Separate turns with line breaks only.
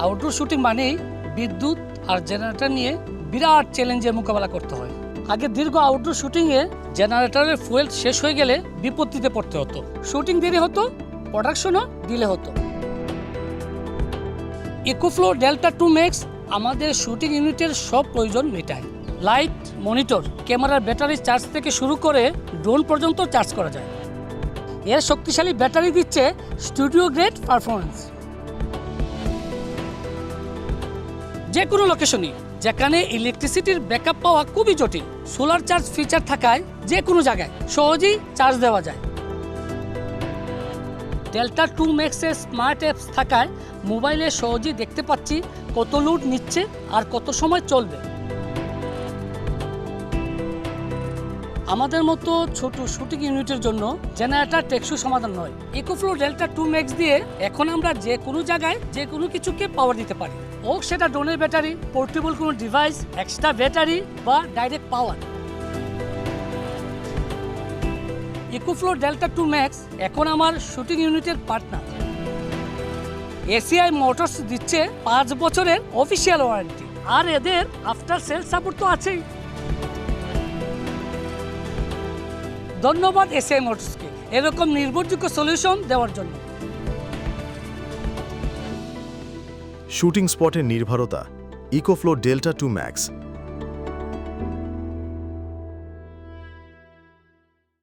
Outdoor shooting মানেই বিদ্যুৎ আর generator নিয়ে বিরাট চ্যালেঞ্জের মোকাবেলা করতে হয়। আগে দীর্ঘ আউটডোর শুটিংয়ে জেনারেটরের ফুয়েল শেষ হয়ে গেলে বিপত্তিতে পড়তে হতো। শুটিং দেরি হতো প্রোডাকশনও ডিলে হতো। ইকোফ্লো ডেল্টা টু ম্যাক্স আমাদের শুটিং ইউনিটের সব প্রয়োজন মেটায়। লাইট, মনিটর, ক্যামেরার ব্যাটারি চার্জ থেকে শুরু করে ড্রোন পর্যন্ত চার্জ করা যায়। এর শক্তিশালী ব্যাটারি দিচ্ছে স্টুডিও গ্রেড পারফরমেন্স যে কোনো লোকেশনই যেখানে ইলেকট্রিসিটির ব্যাকআপ পাওয়া খুবই জটিল সোলার চার্জ ফিচার থাকায় যে কোনো জায়গায় সহজেই চার্জ দেওয়া যায়। ডেল্টা টু ম্যাক্সের স্মার্ট অ্যাপস থাকায় মোবাইলে সহজেই দেখতে পাচ্ছি কত লোড নিচ্ছে আর কত সময় চলবে। আমাদের মতো ছোট শুটিং ইউনিটের জন্য জেনারেটর টেকসই সমাধান নয়। ইকোফ্লো ডেল্টা টু ম্যাক্স দিয়ে এখন আমরা যে কোনো জায়গায় যে কোনো কিছুকে পাওয়ার দিতে পারি। হোক সেটা ড্রোনের ব্যাটারি পোর্টেবল কোনো ডিভাইস এক্সট্রা ব্যাটারি বা direct power EcoFlow Delta two Max এখন আমার শুটিং ইউনিটের পার্টনার এসিআই মোটরস দিচ্ছে পাঁচ বছরের অফিসিয়াল ওয়ারেন্টি আর এদের আফটার সেল সাপোর্ট তো আছেই। ধন্যবাদ এসিআই মোটরসকে এরকম নির্ভরযোগ্য সলিউশন দেওয়ার জন্য।
শুটিং স্পটের নির্ভরতা ইকোফ্লো ডেল্টা টু ম্যাক্স